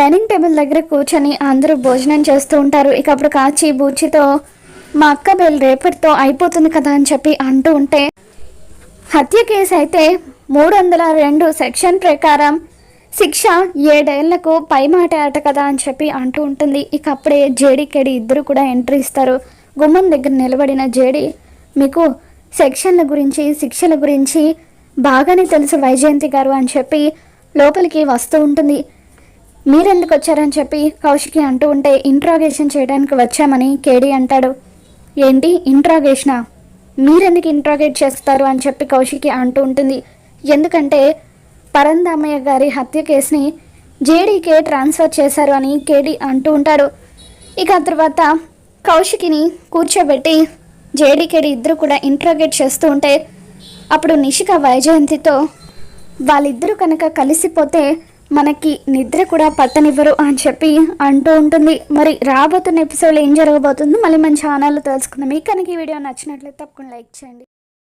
Dining table దగ్గర కూర్చొని అందరూ భోజనం చేస్తూ ఉంటారు. ఇక అప్పుడు కాచి బూచితో మా అక్క బెల్ రేపటితో అయిపోతుంది కదా అని చెప్పి అంటూ ఉంటే హత్య కేసు అయితే మూడు వందల రెండు సెక్షన్ ప్రకారం శిక్ష ఏడేళ్ళకు పై మాట ఆట కదా అని చెప్పి అంటూ ఉంటుంది. ఇక అప్పుడే జేడీకేడి ఇద్దరు కూడా ఎంట్రీ ఇస్తారు. గుమ్మం దగ్గర నిలబడిన జేడి మీకు సెక్షన్ల గురించి శిక్షల గురించి బాగానే తెలుసు వైజయంతి గారు అని చెప్పి లోపలికి వస్తూ ఉంటుంది. మీరెందుకు వచ్చారని చెప్పి కౌశికి అంటూ ఉంటే ఇంట్రాగేషన్ చేయడానికి వచ్చామని కేడీ అంటాడు. ఏంటి ఇంట్రాగేషనా మీరెందుకు ఇంట్రాగేట్ చేస్తారు అని చెప్పి కౌశికి అంటూ ఉంటుంది. ఎందుకంటే పరందామయ్య గారి హత్య కేసుని జేడీకే ట్రాన్స్ఫర్ చేశారు అని కేడీ అంటూ ఉంటాడు. ఇక తర్వాత కౌశికిని కూర్చోబెట్టి జేడీకేడి ఇద్దరు కూడా ఇంట్రాగేట్ చేస్తూ ఉంటే అప్పుడు నిషిక వైజయంతితో వాళ్ళిద్దరూ కనుక కలిసిపోతే మనకి నిద్ర కూడా పట్టనివ్వరు అని చెప్పి అంటూ ఉంటుంది. మరి రాబోతున్న ఎపిసోడ్లో ఏం జరగబోతుందో మళ్ళీ మన ఛానల్లో తెలుసుకుందాం. మీకు కనుక ఈ వీడియో నచ్చినట్లయితే తప్పకుండా లైక్ చేయండి.